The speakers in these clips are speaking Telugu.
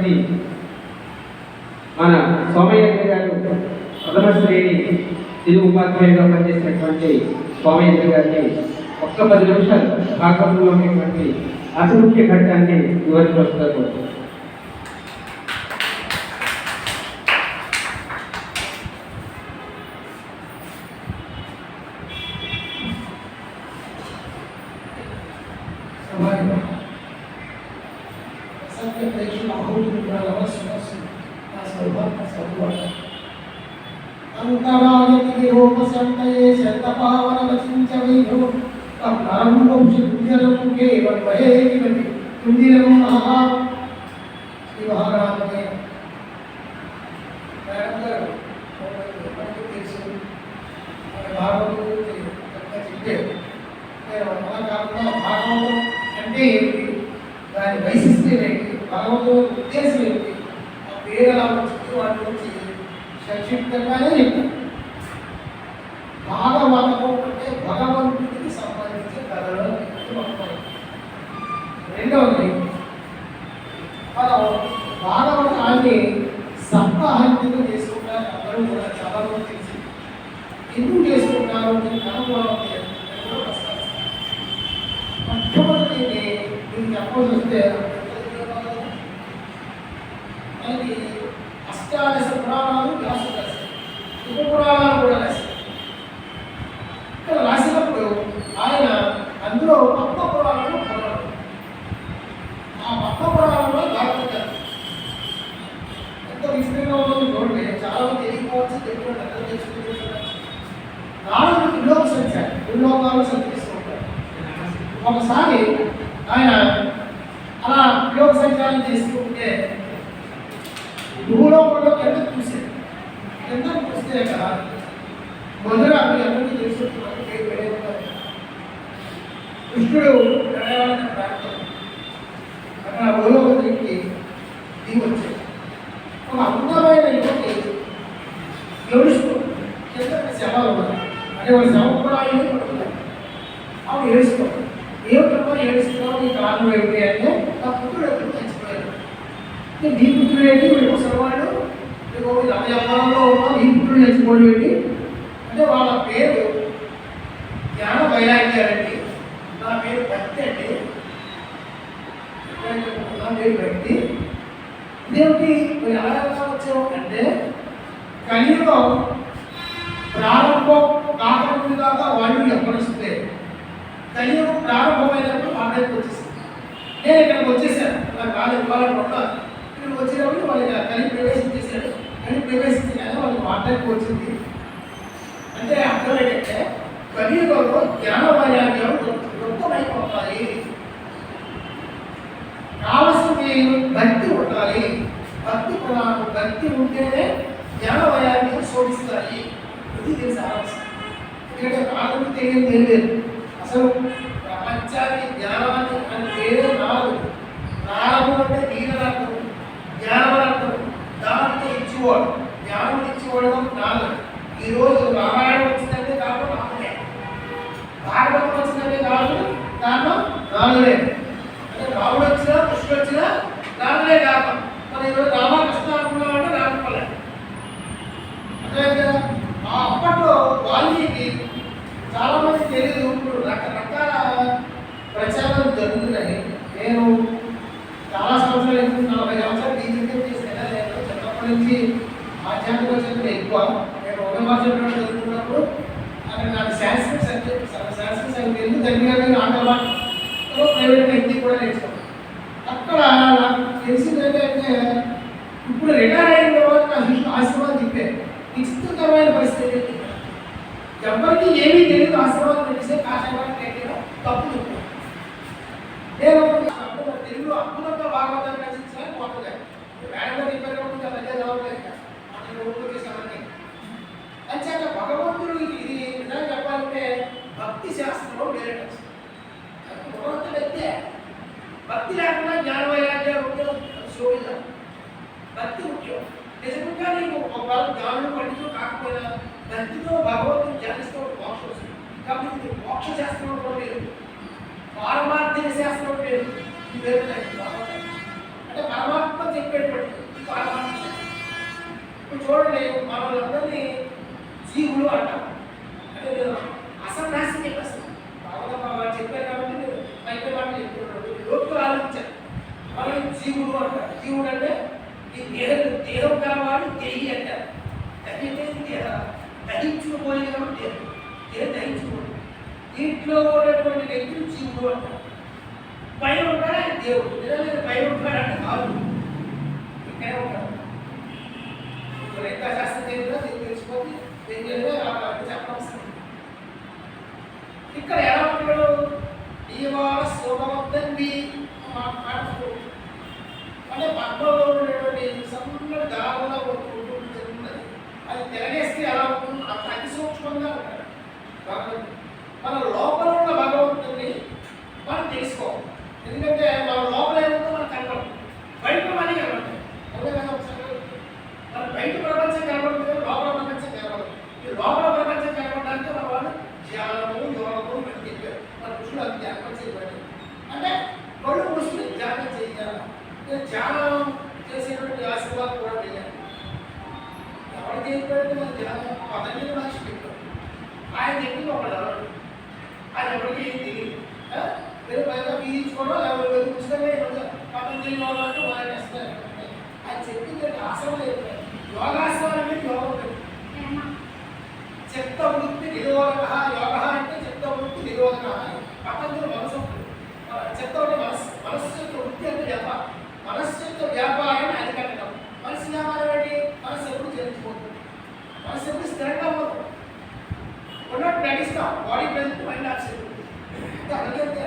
ఉన్నటువంటి మన సోమయ్య గారు ప్రథమ శ్రేణి తెలుగు ఉపాధ్యాయుగా పనిచేసినటువంటి సోమయ్య గారిని ఒక్క పది నిమిషాలు భాగంలో ఉన్నటువంటి అతి ముఖ్య ఘట్టాన్ని వివరించి వస్తారు రూపసంతయే శతపావన వసించ వైభో ప్రారంభోషుద్యలం కేవల్మహే కిమపి కుందిరం మహా ఈ మహారాజునే మేడం గారు ఎప్పటికీ తెలుసు మన భాగవతం గురించి చక్కగా చెప్పారు నేను అలా కాకుండా భాగవతం అంటే ఏమిటి దాని వైశిష్ట్యం ఏంటి భగవంతుని ఉద్దేశం ఏంటి ఆ పేరు ఎలా వచ్చింది వాటి గురించి సంక్షిప్తంగానే చెప్పాను భాగవతము అంటే భగవంతుడికి సంబంధించిన కథలు రెండవది మనం భాగవతాన్ని సప్తాహాంతిగా చేసుకుంటారు అందరూ కూడా చాలా మంది తెలిసి. ఎందుకు చేసుకుంటారు? దీనికి మొట్టమొదటి మీకు చెప్పాల్సి వస్తే మనకి అష్టాదశ పురాణాలు వ్యాసుడు రాశారు ఉప పురాణాలు కూడా రాశారు ఇక్కడ రాసినప్పుడు ఆయన అందులో పద్మ పురాణాలు పురాణం ఆ పద్మ పురాణంలో భాగవతం ఎంత విస్తృతంగా ఉందో చూడండి చాలా మంది తెలియకపోవచ్చు తెలియకుండా అర్థం చేసుకుంటున్నారు నాలుగు విలోక సంఖ్య విలోకాలు తీసుకుంటారు. ఒకసారి ఆయన అలా విలోక సంచారం చేస్తూ ఉంటే భూలోకంలో కింద చూశాడు కింద చూస్తే కదా మొదట అతను ఎవరికి తెలుసుకుంటున్నాడు పేరు పెడేవాడు కృష్ణుడు గడవాలన్న ప్రాంతం అక్కడ భూలోకానికి దిగి వచ్చాడు ఒక అందమైన యువతి ఏడుస్తూ కింద శవాలు ఉన్నాయి అంటే వాళ్ళ శవం కూడా ఆయన పడుతున్నారు ఆవిడ ఏడుస్తాం ఏమిటమ్మా ఏడుస్తున్నావు నీ కారణం అంటే నా పుత్రుడు ఎప్పుడు చచ్చిపోయాడు నీ పుత్రుడు ఏంటి? వీడు ముసలివాడు నీకు నవయవ్వనంలో నీ పుత్రుడు చచ్చిపోవడం ఏంటి? అంటే వాళ్ళ పేరు జ్ఞాన వైరాగ్యాలండి నా పేరు భక్తి అండి నా పేరు భక్తి ఇదేమిటి? మీరు ఎలా ఎలా అంటే కలియుగం ప్రారంభం కాకముందు దాకా వాళ్ళు ఎప్పటిస్తే కలియుగం ప్రారంభమైనప్పుడు మా నేను ఇక్కడికి వచ్చేసాను. నాకు కాదు ఇవ్వాలనుకుంటా ఇక్కడికి వచ్చేటప్పుడు వాళ్ళకి కలిగి ప్రవేశించేశాడు కలిగి ప్రవేశించగానే వాళ్ళకి మాట్లాడుకు వచ్చింది. అంటే అర్థం ఏంటంటే కలియుగంలో జ్ఞాన వైరాగ్యం వృత్తమైపోతాయి కావలసింది భక్తి ఉండాలి. భక్తి ప్రధానం భక్తి ఉంటేనే జ్ఞాన వైరాగ్యం శోభిస్తాయి. ఇది దీని సారాంశం ఎందుకంటే కాలం తెలియదు తెలియదు. అసలు ప్రపంచాన్ని జ్ఞానాన్ని అని ఏదో రాదు రాము అంటే దీనరాత్రం జ్ఞానరాత్రం దాంట్లో ఇచ్చేవాడు జ్ఞానం ఇచ్చేవాడు నాలుగు. ఈరోజు రామాయణం వచ్చిందంటే కారణం నాలుగే. భాగవతం వచ్చిందంటే కాదు కారణం నాలుగే. అంటే రాముడు వచ్చినా కృష్ణుడు వచ్చినా నాలుగే కారణం. మరి ఈరోజు రామకృష్ణ అనుకున్నాం అంటే రాకపోలే అదే కదా? ఆ అప్పట్లో వాల్మీకి చాలామంది మంది తెలియదు ఇప్పుడు రకరకాల ప్రచారాలు జరుగుతున్నాయి నేను చాలా సంవత్సరాలు ఎందుకు నలభై సంవత్సరాలు టీచర్ చేసిన నేను చిన్నప్పటి నుంచి ఆధ్యాత్మిక చదువు ఎక్కువ. నేను ఒక భాషలో చదువుకున్నప్పుడు అక్కడ నాకు శాస్త్రం సబ్జెక్ట్ శాస్త్రం సబ్జెక్ట్ ఎందుకు దగ్గర ఆంగ్ల ప్రైవేట్ హిందీ కూడా నేర్చుకున్నాను. అక్కడ నాకు తెలిసింది ఏంటంటే ఇప్పుడు రిటైర్ అయిన తర్వాత నా శిష్యులు ఆశీర్వాదం చెప్పారు. విచిత్రకరమైన పరిస్థితి. ఎవరికి ఏమీ తెలియదు ఆశ్రమాలు తెలిసే కాశావాదం తప్పు చెప్తాను నేను భాగవతాన్ని రచించాలని కొత్తగా వేడంగా చెప్పారు కాబట్టి చదవలేదు అక్కడ ఊరికి చేసామని అంచేత భగవంతుడు ఇది నిజంగా చెప్పాలంటే భక్తి శాస్త్రంలో వేరే భగవంతుడు అయితే భక్తి లేకుండా జ్ఞాన వైరాగ్యాలు ఉంటే భక్తి ముఖ్యం. నిజంగా నీకు ఒకవేళ జ్ఞానులు పండితులు కాకపోయినా భక్తితో భగవంతుని ధ్యానిస్తూ మోక్షం వస్తుంది. కాబట్టి మోక్ష కూడా లేదు. పారమార్థిక శాస్త్రం లేదు. పేరు నాకు బాగా అంటే పరమాత్మ చెప్పేటువంటి చూడండి మనల్ని జీవులు అంటాం అంటే అసలు నాశనం చెప్పేస్తాను బాగా బాగా కాబట్టి నేను బయట మాటలు చెప్తున్నాడు లోపల ఆలోచించారు మనం జీవుడు అంటారు జీవుడు అంటే ఈ దేహం దేహం కావాలి దేహి అంటారు దహితే దేహ దహించుకుపోయింది కాబట్టి దేహం దేహం దహించుకోండి దీంట్లో ఉన్నటువంటి వ్యక్తులు జీవుడు అంటారు పైన ఉంటాడా ఆయన దేవుడు. నిజంగా పైన ఉంటాడు అంటే కాదు ఇక్కడే ఉంటాడు. ఎంత శాస్త్రం తెలియదో దీన్ని తెలిసిపోతే నేను తెలియదో అలా చెప్పవలసింది ఇక్కడ ఎలా ఉంటాడు? ఇవాళ శోభవంతండి మాట్లాడుతూ అంటే పద్మలో ఉండేటువంటి సన్నటి దారుణ ఉంటుంది. అది తిరగేస్తే ఎలా ఉంటుంది? అంత అతి సూక్ష్మంగా ఉంటాడు. భగవంతుడు. మన లోపల ఉన్న భగవంతుడిని మనం తెలుసుకోవాలి. ఎందుకంటే మన లోపల ఏముందో మనకు కనపడదు. బయట మనకి కనపడదు. అవునా కదా ఒకసారి మన బయట ప్రపంచం కనపడుతుంది కానీ లోపల ప్రపంచం కనపడదు. ఈ లోపల ప్రపంచం కనపడడానికి మన వాళ్ళు ధ్యానము యోగము మనకి చెప్పారు. మన ఋషులు అది ధ్యానం చేయబడి అంటే కళ్ళు మూసుకుని ధ్యానం చేయాలి నేను ధ్యానం చేసేటువంటి ఆశీర్వాదం కూడా వెళ్ళాను ఎవరు చేయకపోతే మన ధ్యానం. పతంజలి మనిషి చెప్పారు ఆయన చెప్పింది ఒకడు ఎవరు ఆయన ఎవరికి ఏం తెలియదు. ఆ? మీరు పైగా పీడించుకోవడం లేకపోతే వెళ్ళి పుస్తకమే ఈరోజు పతంజలి యోగా అంటే వాళ్ళు చేస్తారు. ఆయన చెప్పింది? ఆసనం లేదు. యోగాసనం అనేది యోగం లేదు. చిత్త వృత్తి నిరోధక యోగ అంటే చిత్త వృత్తి నిరోధక పతంజలి మనసు చిత్త అంటే మనస్సు. మనస్సు యొక్క వృత్తి అంటే మనస్సు యొక్క వ్యాపారాన్ని అరికట్టడం మనసు వ్యాపారం ఏంటి మనస్సు ఎప్పుడు చేర్చుకుంటుంది మనస్సు ఎప్పుడు స్థిరంగా ఉంటుంది ఉన్నట్టు నటిస్తాం బాడీ ప్రెజెంట్ మైండ్ ఆబ్సెంట్ అంటే అలాగే అంతే.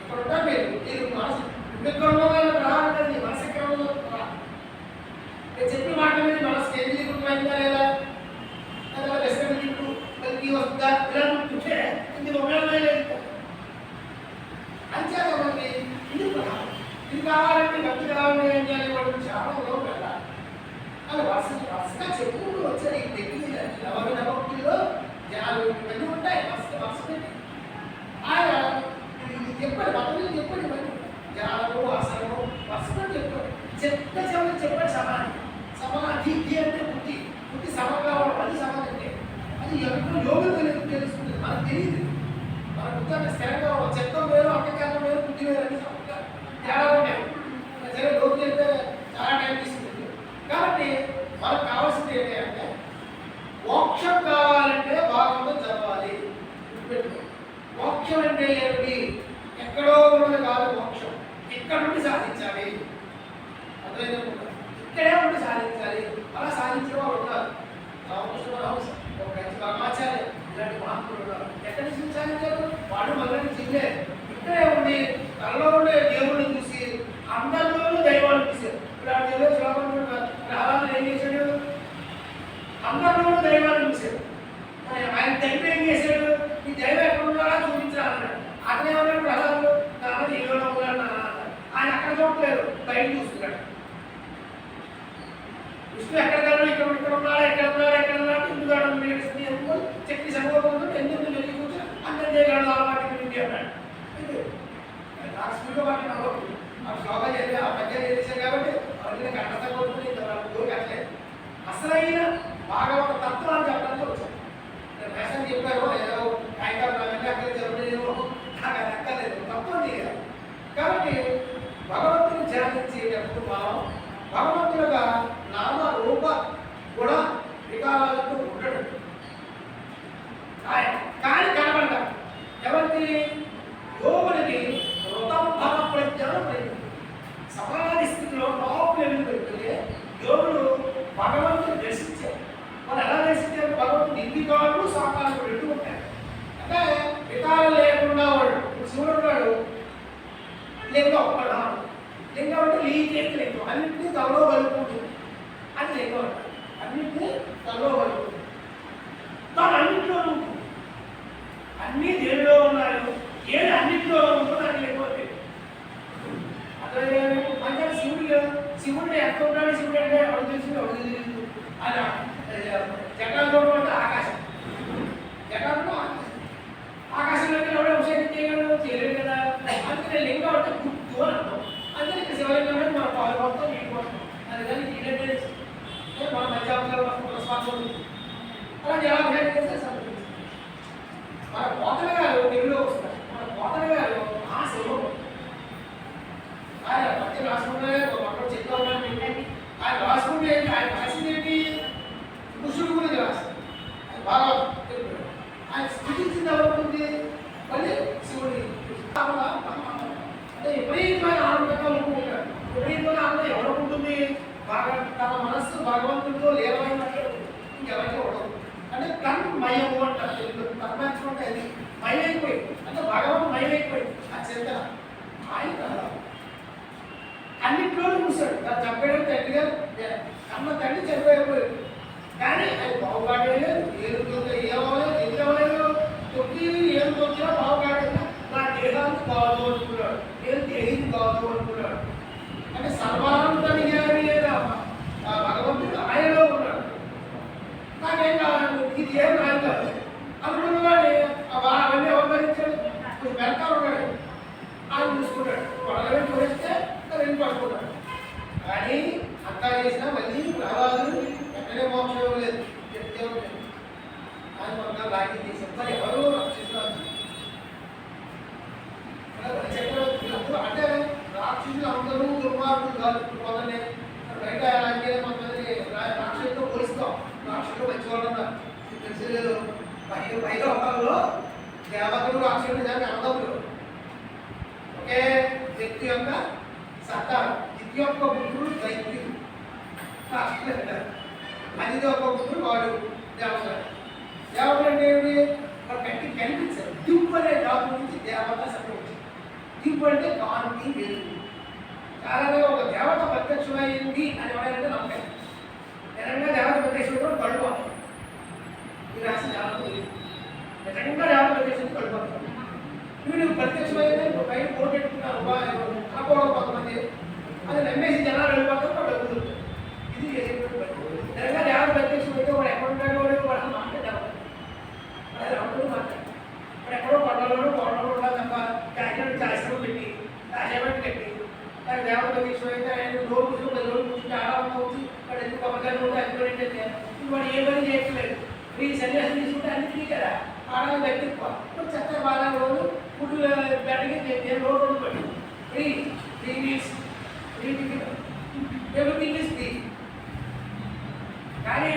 ఇక్కడ ఉంటా మీరు మీరు మనసు ఇక్కడ ఉన్న గ్రహాలు కండి మనసు ఎక్కడ ఉందో గ్రహం. నేను చెప్పిన మాట మీద మనసు కేంద్రీకృతమైందా లేదా లేదా రెస్పెక్ట్ తింటూ కలిగి వస్తుందా ఇలా ఉంటుంటే ఇది ఉపయోగమే లేదు అంతేగా మనకి ఇది గ్రహం ఇది కావాలంటే భక్తి కావాలంటే ఏం చేయాలి వాళ్ళు చాలా లోపు వెళ్ళాలి అది వరుస వరుసగా చెప్పుకుంటూ వచ్చారు ఈ దగ్గర నవమి నవభక్తుల్లో జనాలు ఇవన్నీ ఉంటాయి వరుస వరుస ఆయన చెప్పాడు. పక్కన చెప్పాడు ఇవన్నీ జ్ఞానము ఆసనము వరుసగా చెప్పాడు చెత్త చెవులు చెప్పాడు సమానం సమాధి అంటే బుద్ధి బుద్ధి సమగా ఉండడం అది సమాధి అది ఎవరికో యోగం తెలుస్తుంది మనకు తెలియదు మనకు బుద్ధి స్థిరంగా ఉండడం వేరు అంతకన్నా వేరు బుద్ధి వేరు అని సమగా తేడా ఉంటాయి సరే లోకి వెళ్తే చాలా టైం తీసుకుంటుంది కాబట్టి మనకు కావాల్సింది ఏంటి అంటే మోక్షం కావాలంటే భాగవతం చదవాలి గుర్తుపెట్టుకో. మోక్షం అంటే ఏమిటి ఎక్కడో ఉన్నది కాదు మోక్షం ఉండి సాధించాలి. ఇక్కడే ఉండి సాధించాలి. అలా సాధించిన వాళ్ళు ఉన్నారు రామకృష్ణ ఒక మంచి ఇలాంటి మహాత్ములు ఉన్నారు. ఎక్కడి నుంచి సాధించారు? వాళ్ళు మళ్ళీ జిల్లే ఇక్కడే ఉండి తనలో ఉండే దేవుడిని చూసి అందరిలోనూ దైవాన్ని చూశారు ఇప్పుడు ఆ దేవుడు శ్లోకం రావాలని ఏం చేశాడు? అందరిలోనూ దైవాన్ని చూశాడు ఆయన తండ్రి ఏం చేశాడు? ఈ దైవం ఎక్కడ ఉన్నాడా చూపించాలన్నాడు అతనే ఉన్నాడు ప్రహ్లాదు నాన్న జీవిలో ఆయన అక్కడ చూడలేదు బయట చూస్తున్నాడు విష్ణు ఎక్కడ కలడు ఇక్కడ ఇక్కడ ఉన్నాడు ఎక్కడ ఉన్నాడు ఎక్కడ ఉన్నాడు ఎందుకు ఎందుకు చెప్పి సమూహంలో ఎందుకు వెళ్ళి కూర్చొని అందరం చేయగలడు అలవాటు గురించి అన్నాడు ఇది. నాకు స్కూల్లో పాటు నవ్వు ఆ శ్లోకం చదివి ఆ పద్యం చేశాను కాబట్టి అవన్నీ కంటస్థ కొడుకుని దూరం కట్టలేదు అసలైన భాగవత తత్వాన్ని చెప్పడానికి వచ్చాను నేను వేసం చెప్పారు ఏదో కాగితాలు నా వెంట అక్కడ చెప్పలేదు నాకు అది అక్కర్లేదు తత్వం చేయాలి కాబట్టి భగవంతుని ధ్యానించేటప్పుడు మనం భగవంతుడుగా నామ రూప గుణ వికారాలతో ఉండడు ఆయన కానీ కనబడతాడు ఎవరికి యోగులకి ఋతంభర ప్రజ్ఞానం కలిగింది సమాధి స్థితిలో టాప్ లెవెల్ పెట్టుకుని యోగులు భగవంతుని దర్శించారు వాళ్ళు ఎలా దర్శించారు భగవంతుడు ఇంద్రికాలు సాకాలు రెండు ఉంటాయి అంటే వికారం లేకుండా వాడు ఇప్పుడు శివుడు ఉన్నాడు లింగం ప్రధానం లింగం అంటే లీకేకి తలో కలుపుకుంటుంది అది లింగం అంటారు అన్నింటినీ తలలో కలుపుకుంటుంది తాను అన్నింటిలో ఉంటుంది అన్నీ దేనిలో ఉన్నాయో ఏది అన్నింటిలో ఉంటుందో దానికి లేకపోతే. అని అంటే శివుడు శివుడు ఎక్కడ ఉన్నాడు శివుడు అంటే ఎవరు తెలిసి? ఎవరు తెలియదు? అలా. జగ అలా జవాబు చేస్తే మన కోతల గారు తెలుగులో వస్తారు మన కోతల గారు ఆశలు ఆయన పత్తి రాసుకుంటే ఒకరు చెప్తా ఉన్నాను ఏంటంటే ఆయన రాసుకుంటే ఏంటి ఆయన రాసింది ఏంటి పురుషుడు గురించి రాస్తారు ఆయన బాగా ఆయన స్థితించింది ఎవరుంది మళ్ళీ శివుడి అంటే విపరీతమైన ఆనందంగా ఉంటారు విపరీతమైన ఆనందం ఎవరికి ఉంటుంది బాగా తన మనస్సు భగవంతుడితో లేవైనట్లు ఇంకెవరికి ఉండదు అంటే తన్మయము అంటారు. తెలుగులో తన్మయం అంటే అది మయమైపోయి అంటే భగవంతుడు మయమైపోయి ఆ చింతన. ఆయన అన్నింటిలో చూశాడు నా చంపేయడం తండ్రి గారు అమ్మ తండ్రి చనిపోయిపోయాడు కానీ అది బాగుపడలేదు ఏది ఏమవలేదు ఎందుకు అవ్వలేదు తొక్కి ఏం తొక్కినా బాగుపడలేదు నా దేహానికి కాదు అనుకున్నాడు. నేను దేహికి కాదు అనుకున్నాడు. అంటే సర్వానంతని గారి ఆ భగవంతుడు ఆయనలో ఉన్నాడు నాకేం కావాలి ఇది ఏం రాదు కాదు అనుకున్నవాడే అవన్నీ అవతరించాడు వెళ్తా ఉన్నాడు ఆయన చూసుకుంటాడు. కొడలమే చూస్తే వెళ్ళి పడుకుంటాడు కానీ అంతా చేసినా మళ్ళీ రావాలి ఎక్కడే మోక్షం ఇవ్వలేదు చెప్తే ఉంటుంది కానీ మొత్తం లాగి తీసి మరి ఎవరు రక్షిస్తారు చక్రవర్తులు అంటే రాక్షసులు అందరూ దుర్మార్గులు కాదు. మొదలనే బయట అలాగే కొంతమంది రాక్షసులతో పోలిస్తాం. రాక్షసులు మంచివాళ్ళు ఉన్నారు తెలుసు పై పై లోకాల్లో దేవతలు రాక్షసులు దాన్ని అందరూ వ్యక్తి యొక్క సత్తా ఇది యొక్క బుద్ధుడు దైత్యుడు రాక్షసులు అంటారు అది యొక్క బుద్ధుడు వాడు దేవత దేవత అంటే ఏమిటి? వాడు కంటికి కనిపించారు. దింపు అనే డాబు నుంచి దేవత సపోర్ట్ దింపు అంటే కాంతి వెలుగు. చాలా ఒక దేవత ప్రత్యక్షమైంది అని ఎవరైనా నమ్మకం. నిజంగా దేవత ప్రత్యక్షం కడుపు ఈ రాసిన దేవత నిజంగా దేవత ప్రత్యక్షం కడుపు వీడు ప్రత్యక్షమైంది బయట పోటెట్టుకున్నారు అనుకోవడం కొంతమంది అది నమ్మేసి జనాలు వెళ్ళిపోతారు వాడు డబ్బులు ఇది నిజంగా దేవత ప్రత్యక్షం అయితే వాడు ఎక్కడ ఉంటాడో వాడు వాడు మాట్లాడారు అది రాముడు మాట్లాడు ఇప్పుడు ఎక్కడో కొండలోనూ కొండలో ఉండాలి తప్ప కాకినాడ శాస్త్రం పెట్టి రాజమండ్రి కట్టి దాని దేవత ప్రత్యక్షం అయితే ఆయన రోజు కూర్చొని పది రోజులు కూర్చుంటే ఆరాధన వచ్చి వాడు ఎందుకు కొబ్బరికాయలు ఉంటే అది కూడా ఏంటంటే వాడు ఏ పని చేయట్లేదు ఈ సన్యాసం తీసుకుంటే అన్ని ఫ్రీ కదా ఆడగా వ్యక్తిత్వం ఇప్పుడు చెత్త బాగా రోజు ఫుడ్ బెడకి నేను రోజు రోజు పడి free free meals free everything is free కానీ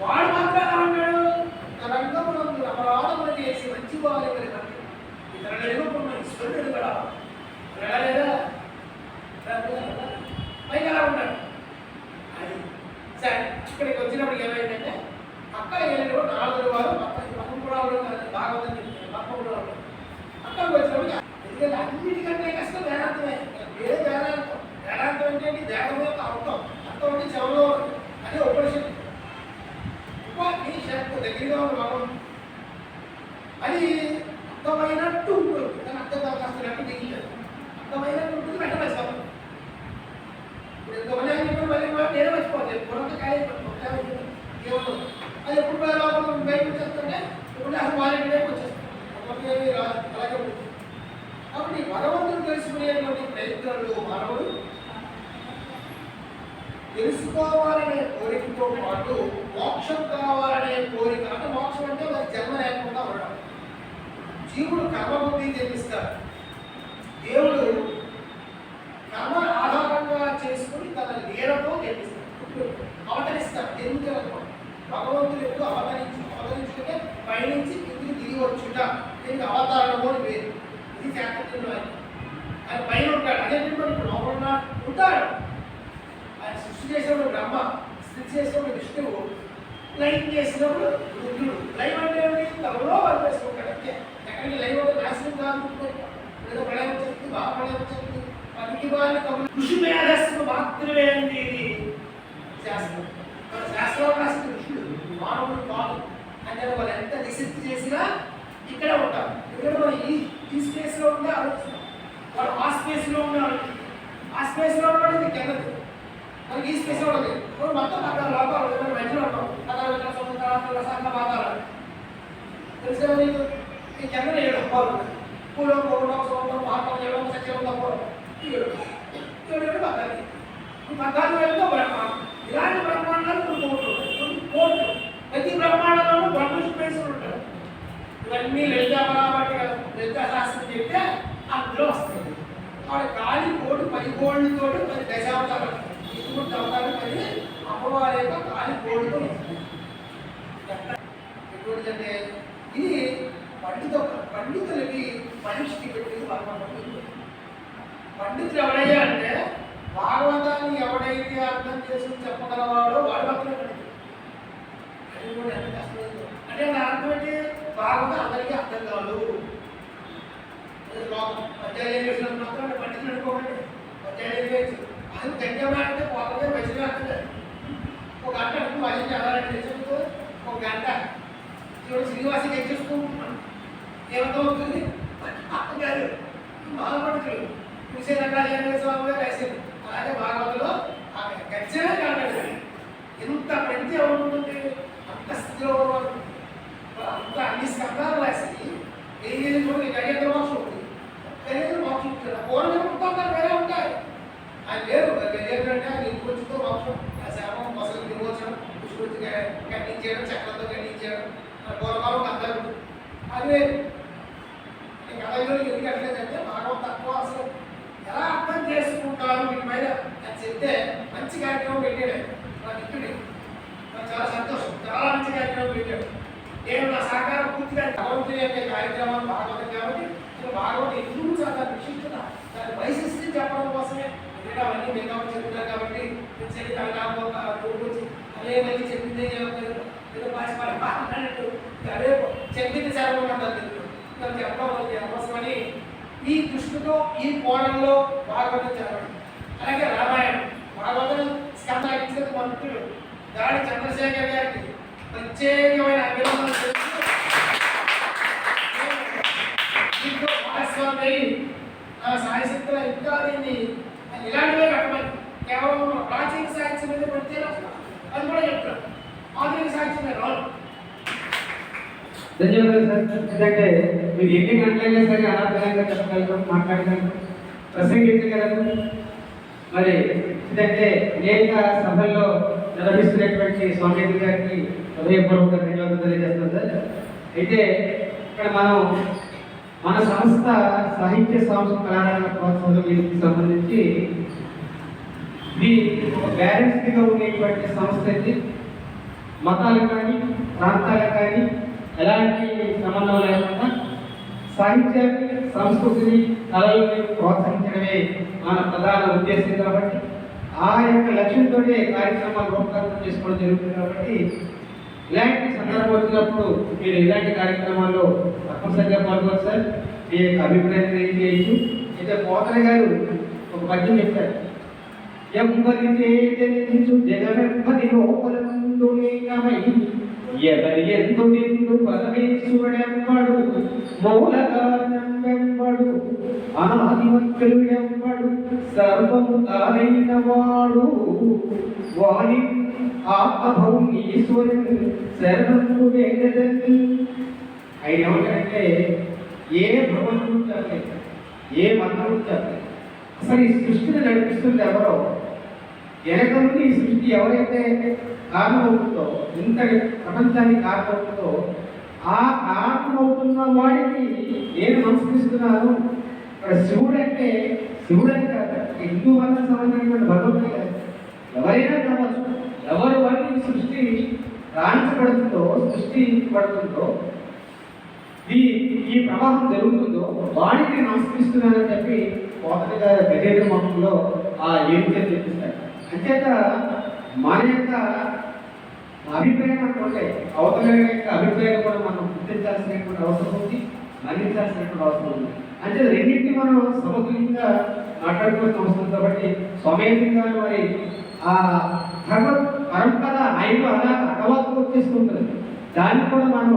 వాడు మాత్రం ఎలా ఉన్నాడు తన రంగంలో అపరాధములు చేసి మంచి వాళ్ళు ఇతరులు ఎదుర్కొన్న ఈశ్వరుడు ఎదుగడా వెళ్ళలేదా పైగా ఎలా ఉన్నాడు. అది సరే ఇక్కడికి వచ్చినప్పుడు ఏమైందంటే అక్కడ వెళ్ళినప్పుడు నాలుగు వారు పక్కన కూడా భాగవతం చెప్తారు పక్క కూడా అక్కడికి వచ్చినప్పుడు ఎందుకంటే అన్నిటికంటే కష్టం వేదాంతమే వేరే వేదాంతం. వేదాంతం అంటే ఏంటి? దేహం యొక్క అర్థం. అర్థం అంటే చెవలో ఉంది. అదే ఉపనిషత్తు. ఉపనిషత్తు దగ్గరగా ఉన్న మనం అది అర్థమైనట్టు ఉంటుంది. కానీ అర్థం కాస్త ఉంటుంది దిగించారు అర్థమైనట్టు ఉంటుంది వెంట మర్చిపోతాం ఇప్పుడు ఎంతమంది అని చెప్పి మళ్ళీ మనం నేనే మర్చిపోతాను పొలంత కాయ ఏమన్నా అది ఎప్పుడు పోయే లోపల బయటకు వచ్చేస్తుంటే ఇప్పుడు అసలు వాళ్ళ ఇంటికి వచ్చేస్తాం ఒకటి ఏమీ రాదు అలాగే ఉంటుంది కాబట్టి భగవంతుడు తెలుసుకునేటువంటి ప్రయత్నాలు మానవుడు తెలుసుకోవాలనే కోరికతో పాటు మోక్షం కావాలనే కోరిక అంటే మోక్షం అంటే మరి జన్మ లేకుండా ఉండడం జీవుడు కర్మబుద్ధి జన్మిస్తాడు దేవుడు కర్మ ఆధారంగా చేసుకుని తన లీలతో జన్మిస్తాడు అవతరిస్తాడు జన్మించాలనుకో భగవంతుడు ఎప్పుడు అవతరించి అవతరించుకుంటే పైనుంచి కిందికి దిగి వచ్చుట దీనికి అవతారము అని పేరు ఇది శాస్త్రంలో ఆయన ఆయన పైన ఉంటాడు అదే ఇప్పుడు లోపల ఉన్న- ఉంటాడు ఆయన సృష్టి చేసినప్పుడు బ్రహ్మ స్థితి చేసినప్పుడు విష్ణువు లైవ్ చేసినప్పుడు రుద్రుడు లైవ్ అంటే ఏమిటి? తమలో వర్క్ అంతే ఎక్కడికి లైవ్ అంటే నాశనం కాదు. ఏదో ప్రళయం చెప్తుంది బాగా ప్రళయం చెప్తుంది పనికి బాగా కబులు కృషి మేధస్సు మాత్రమే అండి ఇది. శాస్త్రం. మన శాస్త్రం రాసిన కృష్ణుడు మానవుడు కాదు. అంటే వాళ్ళు ఎంత రిసెర్చ్ చేసినా ఇక్కడే ఉంటారు ఎందుకంటే మనం ఈ ఈ స్పేస్లో ఉండే ఆలోచిస్తాం. వాళ్ళు ఆ స్పేస్లో ఉండే ఆలోచిస్తాం ఆ స్పేస్లో ఉన్నాడు ఇది కిందది మనకి ఈ స్పేస్లో ఉంది. మనం మొత్తం అక్కడ లోపాలు ఉన్నాం, మధ్యలో ఉంటాం అక్కడ ఇక్కడ సముద్రాలు రసాయన భాగాలు తెలుసు నీకు? ఈ జనరల్ ఏడు అప్పాలు పూలో పూలో సోమం పాపం ఏడో సత్యం తప్ప ఏడు. ఏడు ఏడు పద్ధతి ఈ పద్నాలుగు వేలతో బ్రహ్మ. ఇలాంటి బ్రహ్మాండాలు కొన్ని కోట్లు ఉన్నాయి. కోట్లు. ప్రతి బ్రహ్మాండంలోనూ బ్రహ్మ స్పేసులు ఉంటాయి. ఇవన్నీ లలిత బరాబట్టి లలిత శాస్త్రం చెప్తే అందులో వస్తుంది వాడు కాలి కోడి పది కోళ్ళతో పది దశావతారాలు ఇప్పుడు అవతారం పది అమ్మవారి యొక్క కాలి కోడితో మహాపడుతులు చూసే రంగాచార్య స్వామి గారు? రాశారు అలాగే భాగవతంలో ఖచ్చితంగా కాదు ఎంత ప్రతి ఉంటుంది అంత స్థితిలో అంత అన్ని స్కందాలు రాసి ఏది చూడండి గజేంద్ర మోక్షం ఉంది గజేంద్ర మోక్షం ఉంటుంది పూర్ణ ఉంటారు వేరే ఉంటాయి. ఆయన లేరు. గజేంద్ర అంటే ఆయన ఇంకొచ్చుతో మోక్షం ఆ శాపం మొసలు దిగోచడం పుష్పొచ్చి ఖండించేయడం చక్రంతో ఖండించేయడం పూర్వకాలం అందరూ అది వేరు ఈ కథలో ఎందుకు అట్లేదంటే తక్కువ అసలు ఎలా అర్థం చేసుకుంటారు వీటి మీద అది చెప్తే మంచి కార్యక్రమం పెట్టాడు నా మిత్రుడి. నాకు చాలా సంతోషం. చాలా మంచి కార్యక్రమం పెట్టాడు. నేను నా సహకారం పూర్తిగా భగవంతుని యొక్క కార్యక్రమాలు భాగవతం కాబట్టి నేను భాగవతం ఎందుకు చాలా విశిష్టత దాని వైశిష్టి చెప్పడం కోసమే. ఎందుకంటే అవన్నీ మిగతా చెప్తున్నారు కాబట్టి చెల్లి చెప్పి కలకాలం అదే మళ్ళీ చెప్పింది ఏదో- ఏదో పాసి పాడి మాట్లాడినట్టు అదే చెప్పింది తను చెప్పడం అవసరమని ఈ దృష్టితో ఈ కోణంలో భాగవతం చదవండి. అలాగే రామాయణం. భాగవతం స్కందాయించేది మంత్రులు దాడి చంద్రశేఖర్ గారికి ప్రత్యేకమైన అభివృద్ధి తెలుపుతూ దీంట్లో భాగస్వామి అయి నా సాయశక్తుల ఇంకా దీన్ని ఇలాంటివే కట్టమని కేవలం ప్రాచీన సాహిత్యం మీద పడితే అది కూడా చెప్తాను ఆధునిక సాహిత్యం మీద రాదు ధన్యవాదాలు సార్. ఎందుకంటే మీరు ఎన్ని గంటలైనా సరే అనాథంగా చెప్పగలరు మాట్లాడగలరు. ప్రసంగించగలరు. మరి ఎందుకంటే అనేక సభల్లో నిర్వహిస్తున్నటువంటి స్వామీజీ గారికి హృదయపూర్వక ధన్యవాదాలు తెలియజేస్తాం సార్. అయితే ఇక్కడ మనం మన సంస్థ సాహిత్య సంస్థ కళాకారుల ప్రోత్సవం దీనికి సంబంధించి ఇది బ్యాలెన్స్డ్గా ఉండేటువంటి సంస్థ ఇది. మతాలు కానీ ప్రాంతాలు కానీ ఎలాంటి సంబంధం లేకుండా సాహిత్యాన్ని సంస్కృతిని కళల్ని ప్రోత్సహించడమే మన ప్రధాన ఉద్దేశం కాబట్టి ఆ యొక్క లక్ష్యంతోనే కార్యక్రమాలు రూపకల్పన చేసుకోవడం జరుగుతుంది కాబట్టి ఇలాంటి సందర్భం వచ్చినప్పుడు మీరు ఇలాంటి కార్యక్రమాల్లో తప్పనిసరిగా పాల్గొన్నారు సార్. మీ యొక్క అభిప్రాయం తెలియజేయచ్చు. అయితే పోతన గారు ఒక పద్యం చెప్పారు. ఎంబరి చేజనించు జగమెప్పటి లోపల ముందు ఎవరి ఎందు నిండు పరమేశ్వరుడెంబడు మూల కారణం వెంబడు అనాదివంతుడు ఎవ్వడు సర్వము తానైన వాడు వాణి ఆత్మభౌమీశ్వరుడు శరణము వేదదని ఆయన ఏమంటారంటే ఏ భగవంతుడు చెప్పలేదు ఏ మంత్రుడు చెప్పలేదు అసలు ఈ సృష్టిని నడిపిస్తుంది ఎవరో? వెనక నుండి ఈ సృష్టి ఎవరైతే కారణమవుతుందో ఇంతటి ప్రపంచానికి కారణమవుతుందో ఆ కారణమవుతున్న వాడికి నేను నమస్కరిస్తున్నాను ఇక్కడ శివుడు అంటే శివుడు అని కాదు హిందూ మతం సంబంధించినటువంటి భగవంతుడు కాదు. ఎవరైనా కావచ్చు ఎవరి వారికి సృష్టి రాణించబడుతుందో సృష్టించబడుతుందో ఈ ఈ ప్రవాహం జరుగుతుందో వాడికి నమస్కరిస్తున్నానని చెప్పి కోతటి గారి గజేంద్ర మఠంలో ఆ ఏమిటని చెప్పిస్తారు? అంచేత మన యొక్క అభిప్రాయం అనుకుంటే అవతల యొక్క అభిప్రాయం కూడా మనం గుర్తించాల్సినటువంటి అవసరం ఉంది మరణించాల్సినటువంటి అవసరం ఉంది. అంటే రెండింటిని మనం సమతుల్యంగా మాట్లాడుకోవాల్సిన అవసరం కాబట్టి స్వమేధంగా మరి ఆ ధర్మ పరంపర ఆయన అలా అటవాకు వచ్చేస్తుంటుంది దాన్ని కూడా మనం